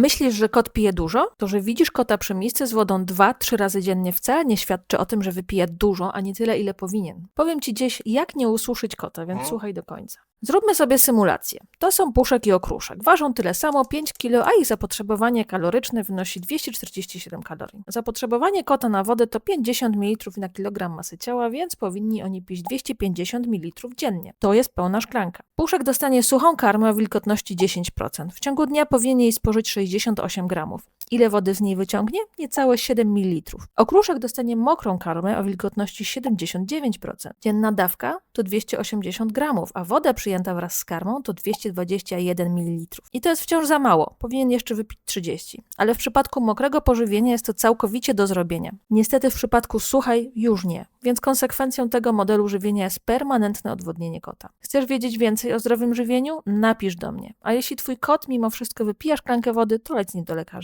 Myślisz, że kot pije dużo? To, że widzisz kota przy misce z wodą 2-3 razy dziennie wcale nie świadczy o tym, że wypija dużo, a nie tyle, ile powinien. Powiem ci gdzieś, jak nie ususzyć kota, więc słuchaj do końca. Zróbmy sobie symulację. To są puszek i okruszek. Ważą tyle samo 5 kg, a ich zapotrzebowanie kaloryczne wynosi 247 kalorii. Zapotrzebowanie kota na wodę to 50 ml na kilogram masy ciała, więc powinni oni pić 250 ml dziennie. To jest pełna szklanka. Puszek dostanie suchą karmę o wilgotności 10%. W ciągu dnia powinien jej spożyć 68 gramów. Ile wody z niej wyciągnie? Niecałe 7 ml. Okruszek dostanie mokrą karmę o wilgotności 79%. Dzienna dawka to 280 gramów, a woda przyjęta wraz z karmą to 221 ml. I to jest wciąż za mało. Powinien jeszcze wypić 30. Ale w przypadku mokrego pożywienia jest to całkowicie do zrobienia. Niestety w przypadku suchej już nie. Więc konsekwencją tego modelu żywienia jest permanentne odwodnienie kota. Chcesz wiedzieć więcej o zdrowym żywieniu? Napisz do mnie. A jeśli twój kot mimo wszystko wypija szklankę wody, to leć z nim do lekarza.